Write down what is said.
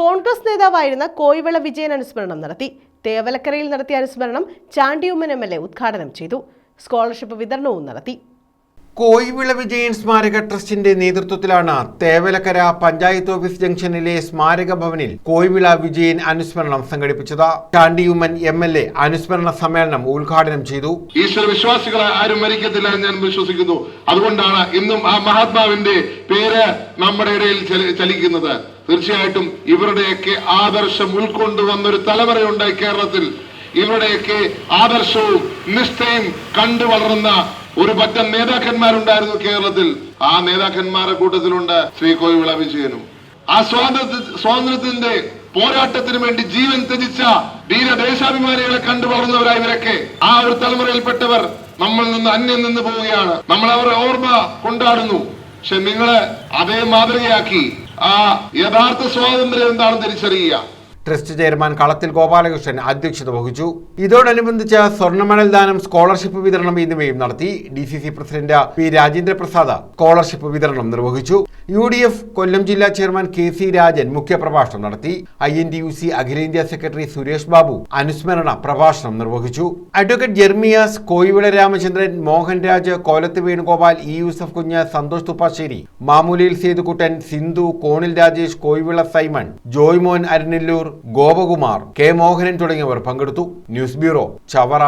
കോൺഗ്രസ് നേതാവായിരുന്ന കോയിവിള വിജയൻ അനുസ്മരണം നടത്തി. തേവലക്കരയിൽ നടത്തിയ അനുസ്മരണം ചാണ്ടിയുമ്മൻ എം എൽ എ ഉദ്ഘാടനം ചെയ്തു. സ്കോളർഷിപ്പ് വിതരണവും നടത്തി. കോയിവിള വിജയൻ സ്മാരക ട്രസ്റ്റിന്റെ നേതൃത്വത്തിലാണ് തേവലക്കര പഞ്ചായത്ത് ഓഫീസ് ജംഗ്ഷനിലെ സ്മാരക ഭവനിൽ കോയിവിള വിജയൻ അനുസ്മരണം സംഘടിപ്പിച്ചത്. ചാണ്ടിയുമ്മൻ എം എൽ എ അനുസ്മരണ സമ്മേളനം ഉദ്ഘാടനം ചെയ്തു. ഈശ്വര വിശ്വാസികളെ ആരും മരിക്കത്തില്ല എന്ന് ഞാൻ വിശ്വസിക്കുന്നു. അതുകൊണ്ടാണ് ഇന്നും ആ മഹാത്മാവിന്റെ പേര് നമ്മുടെ ഇടയിൽ ചലിക്കുന്നത്. തീർച്ചയായിട്ടും ഇവരുടെയൊക്കെ ആദർശം ഉൾക്കൊണ്ടുവന്നൊരു തലമുറയുണ്ടായി കേരളത്തിൽ. ഇവരുടെയൊക്കെ ആദർശവും നിഷ്ഠയും കണ്ടു വളർന്ന ഒരു പറ്റം നേതാക്കന്മാരുണ്ടായിരുന്നു കേരളത്തിൽ. ആ നേതാക്കന്മാരുടെ കൂട്ടത്തിലുണ്ട് ശ്രീ കോവിള വിജയനും. ആ സ്വാതന്ത്ര്യ സ്വാതന്ത്ര്യത്തിന്റെ പോരാട്ടത്തിന് വേണ്ടി ജീവൻ ത്യജിച്ച ധീരദേശാഭിമാനികളെ കണ്ടു വളർന്നവരാ ഇവരൊക്കെ. ആ ഒരു തലമുറയിൽപ്പെട്ടവർ നമ്മൾ നിന്ന് അന്യം നിന്ന് പോവുകയാണ്. നമ്മൾ അവരെ ഓർമ്മ കൊണ്ടാടുന്നു. പക്ഷെ നിങ്ങളെ അതേ മാതൃകയാക്കി ആ യഥാർത്ഥ സ്വാതന്ത്ര്യം എന്താണെന്ന് തിരിച്ചറിയുക. ട്രസ്റ്റ് ചെയർമാൻ കളത്തിൽ ഗോപാലകൃഷ്ണൻ അധ്യക്ഷത വഹിച്ചു. ഇതോടനുബന്ധിച്ച് സ്വർണമണൽ ദാനം സ്കോളർഷിപ്പ് വിതരണം എന്നിവയും നടത്തി D C C president P Rajendra Prasad scholarship വിതരണം നിർവഹിച്ചു. യു ഡി എഫ് കൊല്ലം ജില്ലാ ചെയർമാൻ കെ സി രാജൻ മുഖ്യപ്രഭാഷണം നടത്തി. I N T U C അഖിലേന്ത്യാ സെക്രട്ടറി സുരേഷ് ബാബു അനുസ്മരണ പ്രഭാഷണം നിർവഹിച്ചു. അഡ്വക്കേറ്റ് ജെർമിയാസ് കോയിവിള രാമചന്ദ്രൻ മോഹൻരാജ് കോലത്ത് വേണുഗോപാൽ ഇ യൂസഫ് കുഞ്ഞ് സന്തോഷ് തുപ്പാശ്ശേരി മാമൂലിയിൽ സേതുക്കുട്ടൻ സിന്ധു കോണിൽ രാജേഷ് കോയിവിള സൈമൺ ജോയ്മോൻ അരനെല്ലൂർ ഗോപകുമാർ കെ മോഹനൻ തുടങ്ങിയവർ പങ്കെടുത്തു. News bureau Chavara.